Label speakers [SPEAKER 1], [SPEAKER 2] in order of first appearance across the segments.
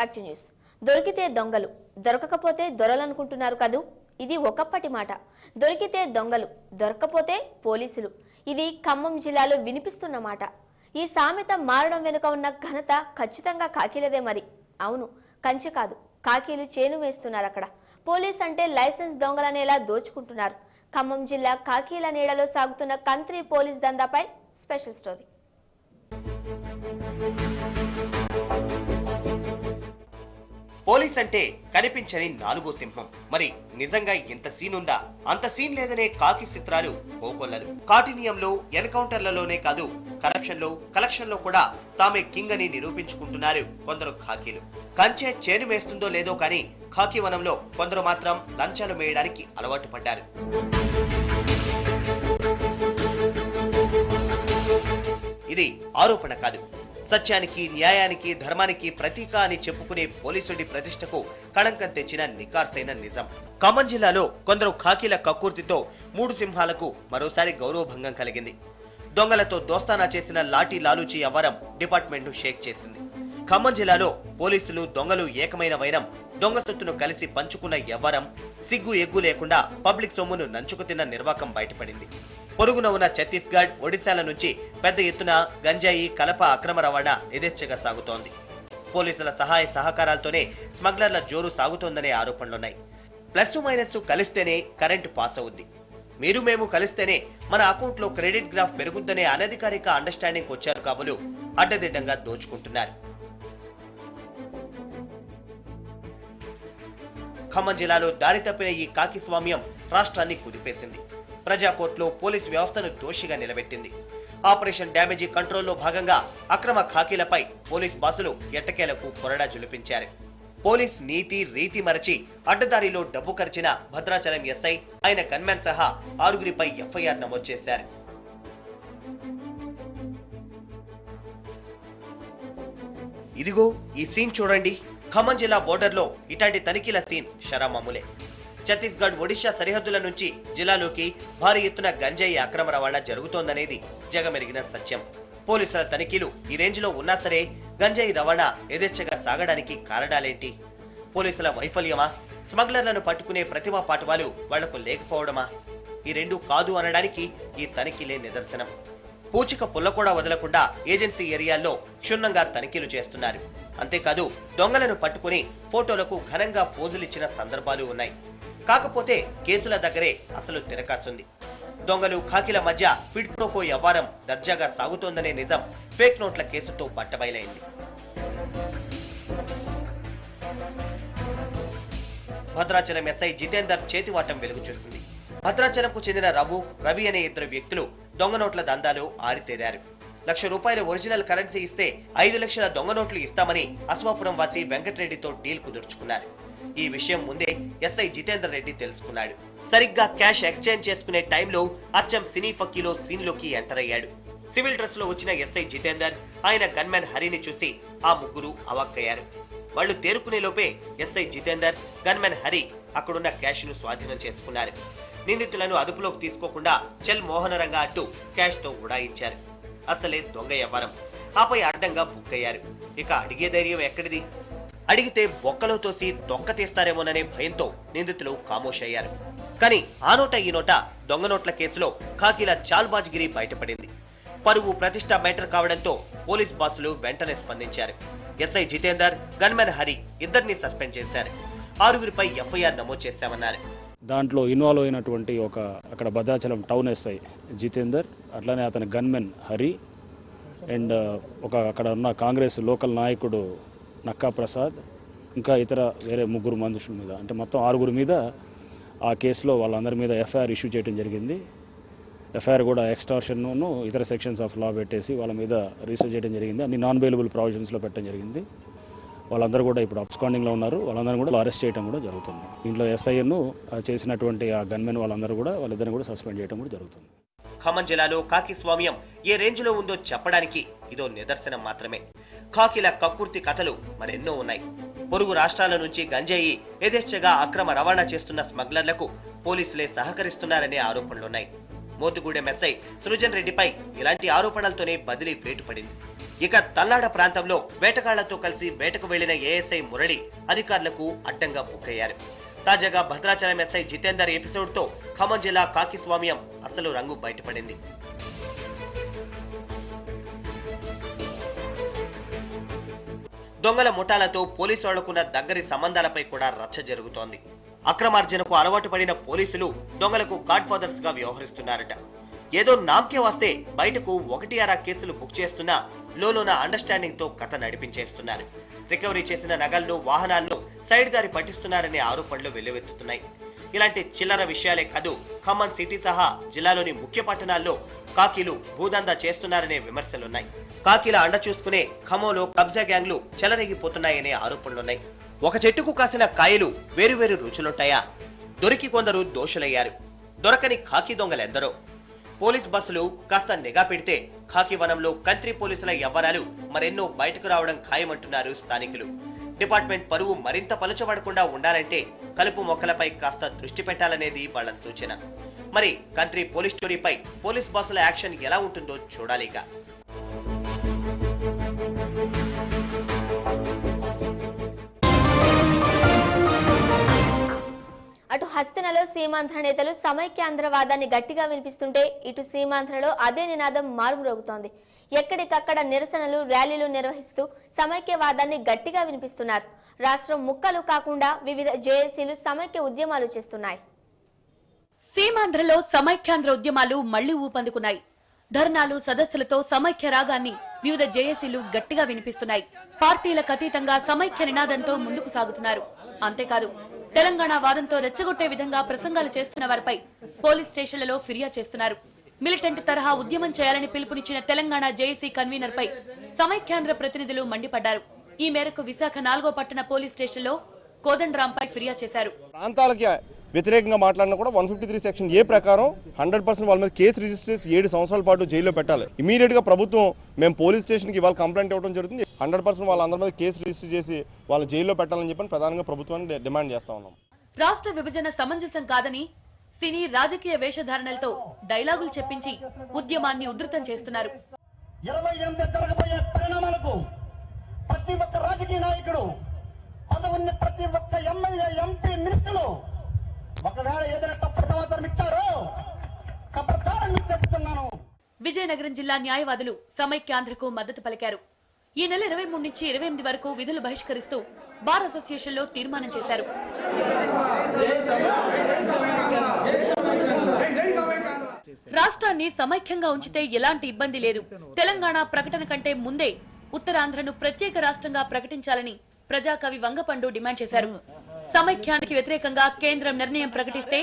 [SPEAKER 1] Back to news. దొరికితే దొంగలు దొరకకపోతే దొరలనుకుంటున్నారు కదూ? ఇది ఒకప్పటి మాట. దొరికితే దొంగలు దొరకపోతే పోలీసులు. ఇది ఖమ్మం జిల్లాలో వినిపిస్తున్న మాట. ఈ సామెత మారడం వెనుక ఉన్న ఘనత ఖచ్చితంగా కాకీలదే మరి. అవును కంచె కాదు. కాకీలు చేను వేస్తున్నారు అక్కడ. పోలీస్ అంటే లైసెన్స్ దొంగలనేలా దోచుకుంటున్నారు. ఖమ్మం జిల్లా కాకీల నీడలో సాగుతున్న కంత్రి పోలీస్ దందాపై స్పెషల్ స్టోరీ.
[SPEAKER 2] పోలీస్ అంటే కనిపించని నాలుగో సింహం. మరి నిజంగా ఎంత సీన్ ఉందా అంత సీన్ లేదనే కాకి చిత్రాలు కోకొల్లలు. కాఠినియంలో ఎన్కౌంటర్లలోనే కాదు కరప్షన్లో కలెక్షన్లో కూడా తామే కింగ్ అని నిరూపించుకుంటున్నారు కొందరు ఖాకీలు కంచె చేను వేస్తుందో లేదో కానీ ఖాకీ వనంలో కొందరు మాత్రం లంచాలు వేయడానికి అలవాటు పడ్డారు. ఇది ఆరోపణ కాదు. సత్యానికి న్యాయానికి ధర్మానికి ప్రతీక అని చెప్పుకునే పోలీసుడి ప్రతిష్టకు కళంకం తెచ్చిన నికార్సైన నిజం. ఖమ్మం జిల్లాలో కొందరు ఖాకీల కక్కుర్తితో మూడు సింహాలకు మరోసారి గౌరవభంగం కలిగింది. దొంగలతో దోస్తానా చేసిన లాఠీ లాలూచి అవ్వరం డిపార్ట్మెంట్ను షేక్ చేసింది. ఖమ్మం జిల్లాలో పోలీసులు దొంగలు ఏకమైన వైనం దొంగ సొత్తును కలిసి పంచుకున్న ఎవ్వరం సిగ్గు ఎగ్గు లేకుండా పబ్లిక్ సొమ్మును నంచుకు తిన్న నిర్వాకం బయటపడింది. పొరుగున ఉన్న ఛత్తీస్గఢ్ ఒడిశాల నుంచి పెద్ద ఎత్తున గంజాయి కలప అక్రమ రవాణా యథేచ్ఛగా సాగుతోంది. పోలీసుల సహాయ సహకారాలతోనే స్మగ్లర్ల జోరు సాగుతోందనే ఆరోపణలున్నాయి. ప్లస్ మైనస్ కలిస్తేనే కరెంటు పాస్ అవుద్ది. మీరు మేము కలిస్తేనే మన అకౌంట్లో క్రెడిట్ గ్రాఫ్ పెరుగుద్దనే అనధికారిక అండర్స్టాండింగ్ వచ్చారు కాబోలు అడ్డదిడ్డంగా దోచుకుంటున్నారు. ఖమ్మం జిల్లాలో దారి తప్పిన ఈ కాకి స్వామ్యం రాష్ట్రాన్ని కుదిపేసింది. ప్రజా కోర్టులో పోలీస్ వ్యవస్థను దోషిగా నిలబెట్టింది. ఆపరేషన్ డ్యామేజీ కంట్రోల్లో భాగంగా అక్రమ ఖాకీలపై పోలీస్ బాసులు ఎట్టకేలకు కొరడా జులిపించారు. పోలీస్ నీతి రీతి మరచి అడ్డదారిలో డబ్బు ఖర్చిన భద్రాచలం ఎస్ఐ ఆయన గన్మ్యాన్ సహా ఆరుగురిపై ఎఫ్ఐఆర్ నమోదు చేశారు. ఇదిగో ఈ సీన్ చూడండి. ఖమ్మం జిల్లా బోర్డర్లో ఇట్లాంటి తనిఖీల సీన్ షరామామూలే ఛత్తీస్గఢ్ ఒడిశా సరిహద్దుల నుంచి జిల్లాలోకి భారీ ఎత్తున గంజాయి అక్రమ రవాణా జరుగుతోందనేది జగమెరిగిన సత్యం. పోలీసుల తనిఖీలు ఈ రేంజ్లో ఉన్నా సరే గంజాయి రవాణా యథేచ్ఛగా సాగడానికి కారణాలేంటి? పోలీసుల వైఫల్యమా? స్మగ్లర్లను పట్టుకునే ప్రతిభా పాఠవాలు వాళ్ళకు లేకపోవడమా? ఈ రెండు కాదు అనడానికి ఈ తనిఖీలే నిదర్శనం. పూచిక పుల్ల కూడా వదలకుండా ఏజెన్సీ ఏరియాల్లో క్షుణ్ణంగా తనిఖీలు చేస్తున్నారు. అంతేకాదు దొంగలను పట్టుకుని ఫోటోలకు ఘనంగా ఫోజులిచ్చిన సందర్భాలు ఉన్నాయి. కాకపోతే కేసుల దగ్గరే అసలు తిరకాసుంది. దొంగలు కాకిల మధ్య ఫిట్ ప్రోకో వ్యవహారం దర్జాగా సాగుతోందనే నిజం ఫేక్ నోట్ల కేసుతో బట్టబయలైంది. భద్రాచలం ఎస్ఐ జితేందర్ చేతివాటం వెలుగు చూసింది. భద్రాచలంకు చెందిన రవు రవి అనే ఇద్దరు వ్యక్తులు దొంగ నోట్ల దందాలో ఆరితేరారు. లక్ష రూపాయల ఒరిజినల్ కరెన్సీ ఇస్తే ఐదు లక్షల దొంగ నోట్లు ఇస్తామని అశ్వాపురం వాసి వెంకటరెడ్డితో డీల్ కుదుర్చుకున్నారు. ఈ విషయం ముందే ఎస్ఐ జితేందర్ రెడ్డి తెలుసుకున్నాడు. సరిగ్గా క్యాష్ ఎక్స్చేంజ్ చేసుకునే టైంలో అచ్చం సినీ ఫక్కీలో సీన్లోకి ఎంటర్ అయ్యాడు. సివిల్ డ్రెస్లో వచ్చిన ఎస్ఐ జితేందర్ ఆయన గన్మెన్ హరిని చూసి ఆ ముగ్గురు అవాక్కయ్యారు. వాళ్ళు తేరుకునే లోపే ఎస్ఐ జితేందర్ గన్మెన్ హరి అక్కడున్న క్యాష్ను స్వాధీనం చేసుకున్నారు. నిందితులను అదుపులోకి తీసుకోకుండా చెల్ మోహనరంగా అంటూ క్యాష్తో ఉడాయించారు. అసలే దొంగ వ్యవహారం ఆపై అడ్డంగా బుక్ అయ్యారు ఇక అడిగే ధైర్యం ఎక్కడిది? అడిగితే బొక్కలో తోసి దొక్క తీస్తారేమోననే భయంతో నిందితులు ఖామోష్ అయ్యారు కానీ ఆ నోట ఈ నోట దొంగ నోట్ల కేసులో ఖాకీల చాల్బాజ్గిరి బయటపడింది. పరువు ప్రతిష్ట మ్యాటర్ కావడంతో పోలీస్ బాసులు వెంటనే స్పందించారు. ఎస్ఐ జితేందర్ గన్మెన్ హరి ఇద్దరిని సస్పెండ్ చేశారు. ఆరుగురిపై ఎఫ్ఐఆర్ నమోదు చేశామన్నారు.
[SPEAKER 3] దాంట్లో ఇన్వాల్వ్ అయినటువంటి ఒక అక్కడ భద్రాచలం టౌన్ ఎస్ఐ జితేందర్ అట్లానే అతని గన్మెన్ హరి అండ్ ఒక అక్కడ ఉన్న కాంగ్రెస్ లోకల్ నాయకుడు నక్కా ప్రసాద్ ఇంకా ఇతర వేరే ముగ్గురు మనుషుల మీద. అంటే మొత్తం ఆరుగురు మీద ఆ కేసులో వాళ్ళందరి మీద ఎఫ్ఐఆర్ ఇష్యూ చేయడం జరిగింది. ఎఫ్ఐఆర్ కూడా ఎక్స్టార్షన్ను ఇతర సెక్షన్స్ ఆఫ్ లా పెట్టేసి వాళ్ళ మీద రిజిస్టర్ చేయడం జరిగింది. అన్ని నాన్ బెయిలబుల్ ప్రావిజన్స్లో పెట్టడం జరిగింది. వాళ్ళందరూ కూడా ఇప్పుడు అబ్స్కాండింగ్లో ఉన్నారు. వాళ్ళందరూ కూడా అరెస్ట్ చేయడం కూడా జరుగుతుంది. దీంట్లో ఎస్ఐను చేసినటువంటి ఆ గన్మెన్ వాళ్ళందరూ కూడా వాళ్ళిద్దరిని కూడా సస్పెండ్ చేయడం కూడా జరుగుతుంది.
[SPEAKER 2] ఖమ్మం జిల్లాలో కాకి స్వామ్యం ఏ రేంజ్లో ఉందో చెప్పడానికి ఇదో నిదర్శనం మాత్రమే. కాకిల కక్కుర్తి కథలు మరెన్నో ఉన్నాయి. పొరుగు రాష్ట్రాల నుంచి గంజాయి యథేచ్ఛగా అక్రమ రవాణా చేస్తున్న స్మగ్లర్లకు పోలీసులే సహకరిస్తున్నారనే ఆరోపణలున్నాయి. మోతుగూడెం ఎస్ఐ సృజన్ రెడ్డిపై ఇలాంటి ఆరోపణలతోనే బదిలీ వేటు పడింది ఇక తల్లాడ ప్రాంతంలో వేటగాళ్ళతో కలిసి వేటకు వెళ్ళిన ఏఎస్ఐ మురళి అధికారులకు అడ్డంగా బుక్కయ్యారు తాజాగా భద్రాచలం ఎస్ఐ జితేందర్ ఎపిసోడ్తో ఖమ్మం జిల్లా కాకిస్వామ్యం అసలు రంగు బయటపడింది. దొంగల ముఠాలతో పోలీసు వాళ్ళకున్న దగ్గరి సంబంధాలపై కూడా రచ్చ జరుగుతోంది. అక్రమార్జనకు అలవాటు పడిన పోలీసులు దొంగలకు గాడ్ ఫాదర్స్గా వ్యవహరిస్తున్నారట. ఏదో నామకే వస్తే బయటకు ఒకటి అరా కేసులు బుక్ చేస్తున్నా లోలోన అండర్స్టాండింగ్తో కథ నడిపించేస్తున్నారు. రికవరీ చేసిన నగలను వాహనాలను సైడ్ దారి పట్టిస్తున్నారనే ఆరోపణలు వెల్లువెత్తుతున్నాయి. ఇలాంటి చిల్లర విషయాలే కాదు ఖమ్మం సిటీ సహా జిల్లాలోని ముఖ్య పట్టణాల్లో కాకీలు భూదందా చేస్తున్నారనే విమర్శలున్నాయి. కాకీల అండ చూసుకునే ఖమ్మంలో కబ్జా గ్యాంగ్లు చెలరేగిపోతున్నాయనే ఆరోపణలున్నాయి. ఒక చెట్టుకు కాసిన కాయలు వేరువేరు రుచులుంటాయా? దొరికి కొందరు దోషులయ్యారు. దొరకని ఖాకీ దొంగలెందరో పోలీస్ బస్సులు కాస్త నిఘా పెడితే ఖాకీ వనంలో కంత్రి పోలీసుల యవ్వరాలు మరెన్నో బయటకు రావడం ఖాయమంటున్నారు స్థానికులు. డిపార్ట్మెంట్ పరువు మరింత పలుచబడకుండా ఉండాలంటే కలుపు మొక్కలపై కాస్త దృష్టి పెట్టాలనేది వాళ్ళ సూచన. మరి కంత్రి పోలీస్ స్టోరీపై పోలీస్ బాసుల యాక్షన్ ఎలా ఉంటుందో చూడాలిగా
[SPEAKER 1] హస్తనలో సీమాంధ్ర నేతలు సమైక్యాంధ్రవాదాన్ని గట్టిగా వినిపిస్తుంటే ఇటు సీమాంధ్రలో అదే నినాదం మారుమ్రోగుతోంది. ఎక్కడికక్కడ నిరసనలు ర్యాలీలు నిర్వహిస్తూ సమైక్యవాదాన్ని గట్టిగా వినిపిస్తున్నారు. రాష్ట్రం ముక్కలు కాకుండా వివిధ జేఏసీలు సమైక్య ఉద్యమాలు చేస్తున్నాయి.
[SPEAKER 4] సీమాంధ్రలో సమైక్యాంధ్ర ఉద్యమాలు మళ్ళీ ఊపందుకున్నాయి. ధర్నాలు సదస్సులతో సమైక్య రాగాన్ని వివిధ జేఏసీలు గట్టిగా వినిపిస్తున్నాయి. పార్టీలకు అతీతంగా సమైక్య నినాదంతో ముందుకు సాగుతున్నారు. అంతేకాదు తెలంగాణ వాదంతో రెచ్చగొట్టే విధంగా ప్రసంగాలు చేస్తున్న వారిపై పోలీస్ స్టేషన్లలో ఫిర్యాదు చేస్తున్నారు. మిలిటెంట్ తరహా ఉద్యమం చేయాలని పిలుపునిచ్చిన తెలంగాణ జేఏసీ కన్వీనర్ పై సమైక్యాంధ్ర ప్రతినిధులు మండిపడ్డారు. ఈ మేరకు విశాఖ నాలుగో పట్టణ పోలీస్ స్టేషన్లో కోదండరాంపై ఫిర్యాదు చేశారు.
[SPEAKER 5] ప్రాంతాలకి వ్యతిరేకంగా మాట్లాడినా కూడా one fifty three section A ప్రకారం హండ్రెడ్ పర్సెంట్ వాళ్ళ మీద కేసు రిజిస్టర్ చేసి ఏడు సంవత్సరాల పాటు జైల్లో పెట్టాలి. ఇమీడియట్గా ప్రభుత్వం మేము పోలీస్ స్టేషన్కి ఇవాళ కంప్లైంట్ ఇవ్వడం జరుగుతుంది. హండ్రెడ్ పర్సెంట్ వాళ్ళందరి మీద కేసు రిజిస్టర్ చేసి వాళ్ళ జైల్లో పెట్టాలని చెప్పని ప్రధానంగా ప్రభుత్వాన్ని డిమాండ్ చేస్తా ఉన్నాం.
[SPEAKER 4] రాష్ట్ర విభజన సమంజసం కాదని సినీ రాజకీయ వేషధారణలతో డైలాగులు చెప్పించి ఉద్యమాన్ని ఉధృతం చేస్తున్నారు.
[SPEAKER 6] ఇరవై ఎనిమిది జరగబోయే పరిణామాలకు ప్రతి ఒక్క రాజకీయ నాయకుడు పదవున్న ప్రతి ఒక్క ఎమ్మెల్యే ఎంపీ మినిస్టర్లు ఒకవేళ ఏదైనా తప్పుడు సమాచారం మీకు చెప్తున్నాను.
[SPEAKER 4] విజయనగరం జిల్లా న్యాయవాదులు సమైక్యాంధ్రకు మద్దతు పలికారు. ఈ నెల ఇరవై మూడు నుంచి ఇరవై ఎనిమిది వరకు విధులు బహిష్కరిస్తూ బార్ అసోసియేషన్లో తీర్మానం చేశారు. రాష్ట్రాన్ని సమైక్యంగా ఉంచితే ఎలాంటి ఇబ్బంది లేదు. తెలంగాణ ప్రకటన కంటే ముందే ఉత్తరాంధ్రను ప్రత్యేక రాష్ట్రంగా ప్రకటించాలని ప్రజాకవి వంగపండు డిమాండ్ చేశారు. సమైక్యానికి వ్యతిరేకంగా కేంద్రం నిర్ణయం ప్రకటిస్తే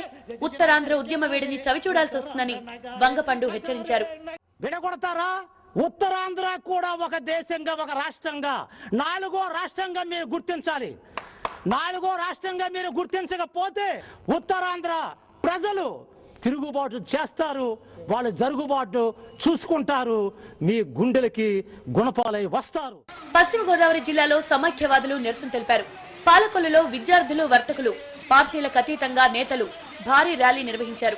[SPEAKER 4] ఉత్తరాంధ్ర ఉద్యమ వేడిని చవిచూడాల్సి వస్తుందని వంగపండు హెచ్చరించారు.
[SPEAKER 6] విడగొడతారా? ఉత్తరాంధ్ర కూడా ఒక దేశంగా ఒక రాష్ట్రంగా. నాలుగో రాష్ట్రంగా మీరు గుర్తించాలి. నాలుగో రాష్ట్రంగా మీరు గుర్తించకపోతే ఉత్తరాంధ్ర ప్రజలు తిరుగుబాటు చేస్తారు వాళ్ళు జరుగుబాటు చూసుకుంటారు మీ గుండెలకి గుణపాలై వస్తారు.
[SPEAKER 4] పశ్చిమ గోదావరి జిల్లాలో సమైక్యవాదులు నిరసన తెలిపారు. పాలకొల్లులో విద్యార్థులు వర్తకులు పార్టీలకు అతీతంగా నేతలు భారీ ర్యాలీ నిర్వహించారు.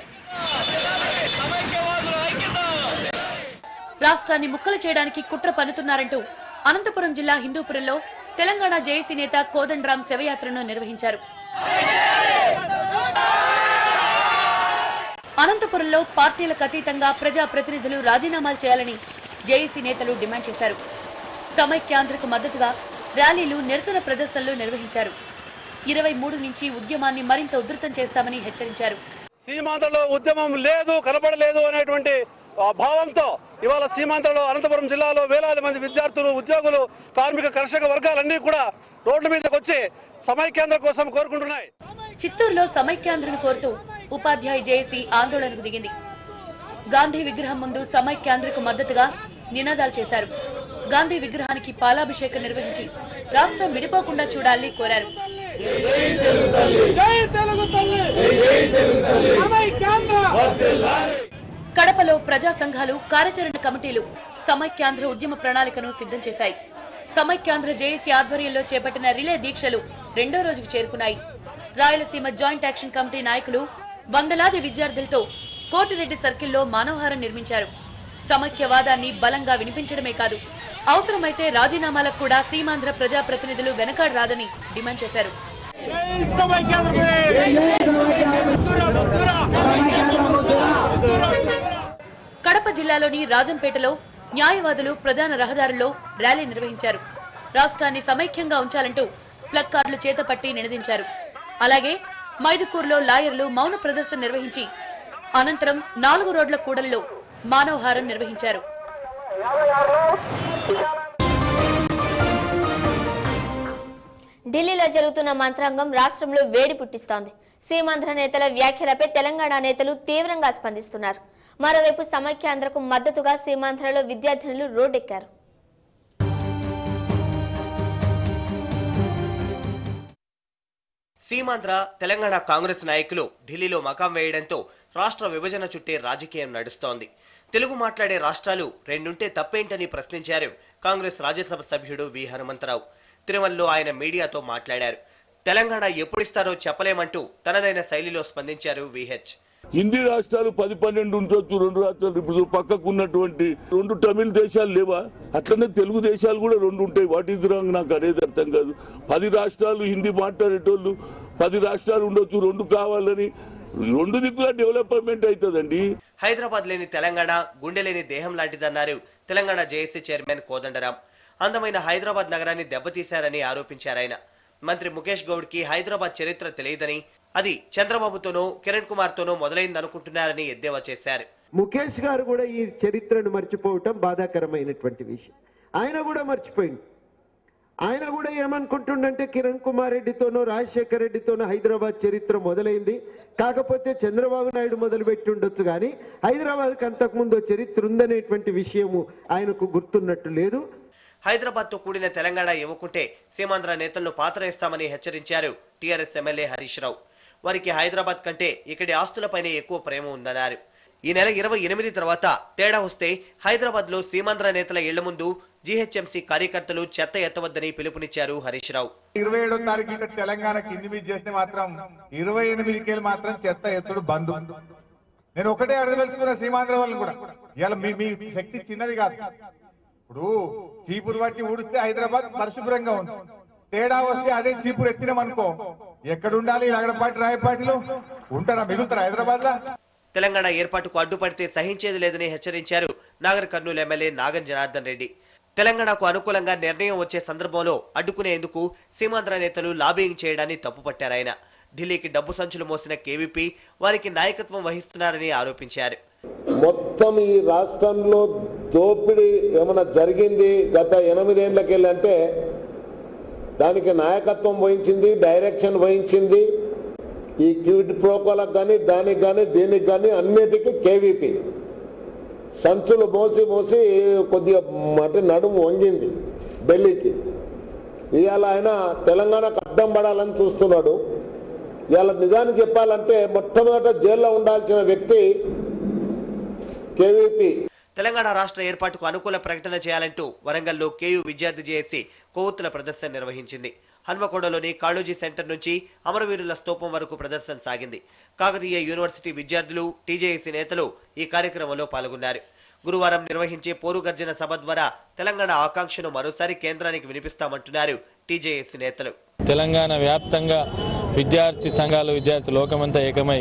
[SPEAKER 4] రాష్ట్రాన్ని ముక్కలు చేయడానికి కుట్ర పన్నుతున్నారంటూ అనంతపురం జిల్లా హిందూపురంలో తెలంగాణ జేఏసీ నేత కోదండరాం శివయాత్రను నిర్వహించారు. అనంతపురంలో పార్టీలకు అతీతంగా ప్రజా ప్రతినిధులు రాజీనామాలు చేయాలని జేఏసీ నేతలు డిమాండ్ చేశారు. సమైక్యాంధ్రకు మద్దతుగా ర్యాలీలు నిరసన ప్రదర్శనలు నిర్వహించారు. ఇరవై మూడు నుంచి ఉద్యమాన్ని మరింత ఉధృతం చేస్తామని హెచ్చరించారు.
[SPEAKER 7] సీమాంధ్రలో ఉద్యమం లేదు కనబడలేదు అనేటువంటి భావంతో ఇవాళ సీమాంధ్రలో అనంతపురం జిల్లాలో వేలాది మంది విద్యార్థులు ఉద్యోగులు కార్మిక కర్షక వర్గాలన్నీ కూడా రోడ్ల మీదకి వచ్చి సమైక్యాంధ్ర కోసం కోరుకుంటున్నాయి.
[SPEAKER 4] చిత్తూరులో సమైక్యాంధ్రను కోరుతూ ఉపాధ్యాయ జేఏసీ ఆందోళనకు దిగింది. గాంధీ విగ్రహం ముందు సమైక్యాంధ్రకు మద్దతుగా నినాదాలు చేశారు. గాంధీ విగ్రహానికి పాలాభిషేకం నిర్వహించి రాష్ట్రం విడిపోకుండా చూడాలని కోరారు. కడపలో ప్రజా సంఘాలు కార్యాచరణ కమిటీలు సమైక్యాంధ్ర ఉద్యమ ప్రణాళికను సిద్ధం చేశాయి. సమైక్యాంధ్ర జేఏసీ ఆధ్వర్యంలో చేపట్టిన రిలే దీక్షలు రెండో రోజుకు చేరుకున్నాయి. రాయలసీమ జాయింట్ యాక్షన్ కమిటీ నాయకులు వందలాది విద్యార్థులతో కోటిరెడ్డి సర్కిల్లో మానవహారం నిర్మించారు. సమైక్యవాదాన్ని బలంగా వినిపించడమే కాదు. అవసరమైతే రాజీనామాలకు కూడా సీమాంధ్ర ప్రజాప్రతినిధులు వెనకాడ రాదని డిమాండ్ చేశారు. కడప జిల్లాలోని రాజంపేటలో న్యాయవాదులు ప్రధాన రహదారుల్లో ర్యాలీ నిర్వహించారు. రాష్ట్రాన్ని సమైక్యంగా ఉంచాలంటూ ప్లక్కార్డులు చేతపట్టి నినదించారు. అలాగే మైదుకూరులో లాయర్లు మౌన ప్రదర్శన నిర్వహించి అనంతరం నాలుగు రోడ్ల కూడలిలో మానవహారం నిర్వహించారు.
[SPEAKER 1] ఢిల్లీలో జరుగుతున్న మంత్రాంగం రాష్ట్రంలో వేడి పుట్టిస్తోంది. సీమాంధ్ర నేతల వ్యాఖ్యలపై తెలంగాణ నేతలు తీవ్రంగా స్పందిస్తున్నారు. మరోవైపు సమైక్యాంధ్రకు మద్దతుగా సీమాంధ్రలో విద్యార్థినులు రోడ్డెక్కారు.
[SPEAKER 2] సీమాంధ్ర తెలంగాణ కాంగ్రెస్ నాయకులు ఢిల్లీలో మకాం వేయడంతో రాష్ట్ర విభజన చుట్టే రాజకీయం నడుస్తోంది. తెలుగు మాట్లాడే రాష్ట్రాలు రెండుంటే తప్పేంటని ప్రశ్నించారు కాంగ్రెస్ రాజ్యసభ సభ్యుడు వి హనుమంతరావు. తిరుమలలో ఆయన మీడియాతో మాట్లాడారు. తెలంగాణ ఎప్పుడిస్తారో చెప్పలేమంటూ తనదైన శైలిలో స్పందించారు విహెచ్
[SPEAKER 8] హిందీ రాష్ట్రాలు పది పన్నెండు ఉండొచ్చు రెండు రాష్ట్రాలు ఇప్పుడు పక్కకు ఉన్నటువంటి రెండు తమిళ దేశాలు లేవా? అట్లనే తెలుగు దేశాలు కూడా రెండు ఉంటాయి. వాటి రాంగ్ నాకు అనేది అర్థం కాదు. పది రాష్ట్రాలు హిందీ మాట్లాడేటోళ్ళు పది రాష్ట్రాలు ఉండొచ్చు రెండు కావాలని రెండు దిక్కుల డెవలప్మెంట్ అవుతుందండి
[SPEAKER 2] హైదరాబాద్ లేని తెలంగాణ గుండె లేని దేహం లాంటిదన్నారు తెలంగాణ జేఏసీ చైర్మన్ కోదండరాం. అందమైన హైదరాబాద్ నగరాన్ని దెబ్బతీశారని ఆరోపించారాయన. మంత్రి ముఖేష్ గౌడ్కి హైదరాబాద్ చరిత్ర తెలియదని అది చంద్రబాబుతోనో కిరణ్ కుమార్తోనో మొదలైందనుకుంటున్నారని ఎద్దేవా చేశారు.
[SPEAKER 9] ముఖేష్ గారు కూడా ఈ చరిత్రను మర్చిపోవటం బాధాకరమైనటువంటి విషయం. ఆయన కూడా మర్చిపోయింది ఆయన కూడా ఏమనుకుంటుండంటే కిరణ్ కుమార్ రెడ్డితోనో రాజశేఖర రెడ్డితోనో హైదరాబాద్ చరిత్ర మొదలైంది. కాకపోతే చంద్రబాబు నాయుడు మొదలుపెట్టి ఉండొచ్చు కానీ హైదరాబాద్కి అంతకుముందు చరిత్ర ఉందనేటువంటి విషయము ఆయనకు గుర్తున్నట్టు లేదు.
[SPEAKER 2] హైదరాబాద్తో కూడిన తెలంగాణ ఇవ్వకుంటే సీమాంధ్ర నేతలను పాతరేస్తామని హెచ్చరించారు టీఆర్ఎస్ ఎమ్మెల్యే హరీష్ రావు. వారికి హైదరాబాద్ కంటే ఇక్కడి ఆస్తులపైనే ఎక్కువ ప్రేమ ఉందన్నారు. ఈ నెల ఇరవై ఎనిమిది తర్వాత తేడా వస్తే హైదరాబాద్లో సీమాంధ్ర నేతల ఇళ్ళ ముందు జీహెచ్ఎంసీ కార్యకర్తలు చెత్త ఎత్తవద్దని పిలుపునిచ్చారు హరీష్ రావు.
[SPEAKER 10] ఇరవై ఏడో తారీఖు తెలంగాణ కింది మీద చేస్తే మాత్రం ఇరవై ఎనిమిదికి మాత్రం చెత్త ఎత్తుడు బంద్. నేను ఒకటే అడగదలుచుకున్నా సీమాంధ్ర వాళ్ళు కూడా. ఇలా మీ మీ శక్తి చిన్నది కాదు. ఇప్పుడు చీపురు పట్టి ఊడిస్తే హైదరాబాద్ పరిశుభ్రంగా ఉంది. తేడా వస్తే అదే చీపురు ఎత్తినామనుకో. ఎక్కడ ఉండాలి లగడపాటి రాయపాటిలో. ఉంటారా? మిగులుతారా హైదరాబాద్
[SPEAKER 2] తెలంగాణ ఏర్పాటుకు అడ్డుపడితే సహించేది లేదని హెచ్చరించారు నాగర్ కర్నూలు ఎమ్మెల్యే నాగన్ జనార్దన్ రెడ్డి. తెలంగాణకు అనుకూలంగా నిర్ణయం వచ్చే సందర్భంలో అడ్డుకునేందుకు సీమాంధ్ర నేతలు లాబింగ్ చేయడాన్ని తప్పుపట్టారాయన ఢిల్లీకి డబ్బు సంచులు మోసిన కేవీపీ వారికి నాయకత్వం వహిస్తున్నారని ఆరోపించారు.
[SPEAKER 11] మొత్తం ఈ రాష్ట్రంలో దోపిడీ ఏమైనా జరిగింది గత ఎనిమిదేళ్ళకెళ్ళంటే దానికి నాయకత్వం వహించింది డైరెక్షన్ వహించింది ఈ క్యూట్ ప్రోకోలకు కానీ దానికి కానీ దీనికి కానీ అన్నిటికీ కేవీపీ. సంచులు మోసి మోసి కొద్దిగా అంటే నడుము వంగింది ఢిల్లీకి. ఇవాళ ఆయన తెలంగాణకు అడ్డం పడాలని చూస్తున్నాడు. ఇవాళ నిజానికి చెప్పాలంటే మొట్టమొదట జైల్లో ఉండాల్సిన వ్యక్తి కేవీపీ.
[SPEAKER 2] తెలంగాణ రాష్ట్ర ఏర్పాటుకు అనుకూల ప్రకటన చేయాలంటూ వరంగల్లో కేయూ విద్యార్థి జేఏసీ కొవ్వొత్తుల ప్రదర్శన నిర్వహించింది. హన్మకొండలోని కాళోజీ సెంటర్ నుంచి అమరవీరుల స్తూపం వరకు ప్రదర్శన సాగింది. కాకతీయ యూనివర్సిటీ విద్యార్థులు టీజేఏసీ నేతలు ఈ కార్యక్రమంలో పాల్గొన్నారు. గురువారం నిర్వహించే పోరుగర్జన సభ ద్వారా తెలంగాణ ఆకాంక్షను మరోసారి కేంద్రానికి వినిపిస్తామంటున్నారు టీజేఏసీ నేతలు.
[SPEAKER 12] తెలంగాణ వ్యాప్తంగా విద్యార్థి సంఘాలు విద్యార్థి లోకమంతా ఏకమై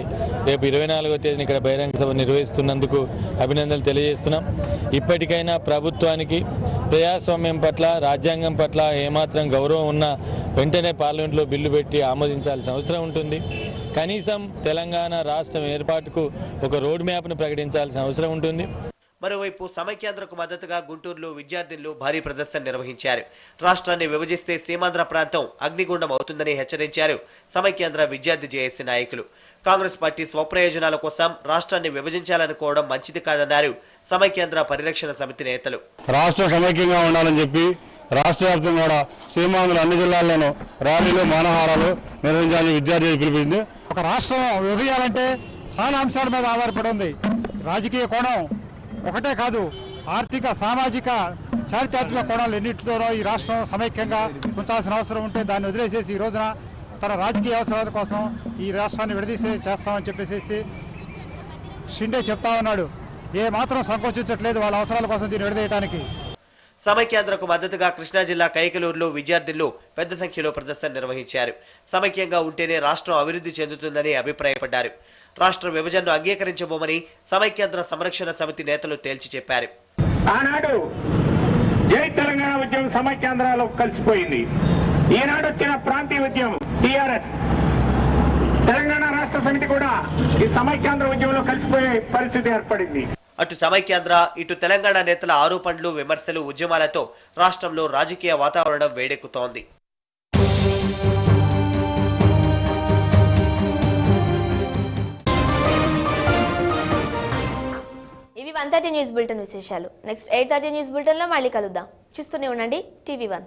[SPEAKER 12] రేపు ఇరవై నాలుగో తేదీన ఇక్కడ బహిరంగ సభ నిర్వహిస్తున్నందుకు అభినందనలు తెలియజేస్తున్నాం. ఇప్పటికైనా ప్రభుత్వానికి ప్రజాస్వామ్యం పట్ల రాజ్యాంగం పట్ల ఏమాత్రం గౌరవం ఉన్నా వెంటనే పార్లమెంట్లో బిల్లు పెట్టి ఆమోదించాల్సిన అవసరం ఉంటుంది. కనీసం తెలంగాణ రాష్ట్రం ఏర్పాటుకు ఒక రోడ్ మ్యాప్ను ప్రకటించాల్సిన అవసరం ఉంటుంది.
[SPEAKER 2] మరోవైపు సమైక్యాంధ్రకు మద్దతుగా గుంటూరులో విద్యార్థులు భారీ ప్రదర్శన నిర్వహించారు. రాష్ట్రాన్ని విభజిస్తే సీమాంధ్ర ప్రాంతం అగ్నిగుండం అవుతుందని హెచ్చరించారు సమైక్యాంధ్ర విద్యార్థి జేఏసీ నాయకులు. కాంగ్రెస్ పార్టీ స్వప్రయోజనాల కోసం రాష్ట్రాన్ని విభజించాలనుకోవడం మంచిది కాదన్నారు సమైక్యాంధ్ర పరిరక్షణ సమితి నేతలు.
[SPEAKER 13] రాష్ట్ర సమైక్యంగా ఉండాలని చెప్పి రాష్ట్ర వ్యాప్తంగా కూడా సీమాంధ్ర అన్ని జిల్లాల్లోనూ ర్యాలీలు మానహారాలు నిర్వహించాలని విద్యార్థి పిలిపించింది.
[SPEAKER 14] ఒక రాష్ట్రం విభజించాలంటే చాలా అంశాల మీద ఆధారపడి ఉంది. రాజకీయ కోణం ఒకటే కాదు ఆర్థిక సామాజిక చారిత్రాత్మక కోణాలు ఎన్నింటితోనో ఈ రాష్ట్రం సమైక్యంగా ఉంచాల్సిన అవసరం ఉంటే దాన్ని వదిలేసేసి ఈ రోజున తన రాజకీయ అవసరాల కోసం ఈ రాష్ట్రాన్ని విడదీసే చేస్తామని చెప్పేసి షిండే చెప్తా ఉన్నాడు. ఏ మాత్రం సంకోచించట్లేదు వాళ్ళ అవసరాల కోసం దీన్ని విడదీయడానికి
[SPEAKER 2] సమైక్యాంధ్రకు మద్దతుగా కృష్ణా జిల్లా కైకలూరులో విద్యార్థులు పెద్ద సంఖ్యలో ప్రదర్శన నిర్వహించారు. సమైక్యంగా ఉంటేనే రాష్ట్రం అభివృద్ధి చెందుతుందని అభిప్రాయపడ్డారు. రాష్ట్ర విభజనను అంగీకరించబోమని సమైక్యాంధ్ర సంరక్షణ సమితి నేతలు తేల్చి చెప్పారు.
[SPEAKER 7] ఆనాడు జై తెలంగాణ ఉద్యమం సమైక్యాంధ్రాలో కలిసిపోయింది. ఈనాడు వచ్చిన ప్రాంతీయ ఉద్యమం టిఆర్ఎస్. తెలంగాణ రాష్ట్ర సమితి కూడా ఈ సమైక్యాంధ్ర ఉద్యమంలో కలిసిపోయే పరిస్థితి ఏర్పడింది.
[SPEAKER 2] అటు సమైక్యాంధ్ర ఇటు తెలంగాణ నేతల ఆరోపణలు విమర్శలు ఉద్యమాలతో రాష్ట్రంలో రాజకీయ వాతావరణం వేడెక్కుతోంది.
[SPEAKER 1] వన్ థర్టీ న్యూస్ బులెటిన్ విశేషాలు. నెక్స్ట్ ఎయిట్ థర్టీ న్యూస్ బులెటిన్లో మళ్ళీ కలుద్దాం. చూస్తూనే ఉండండి టీవీ వన్.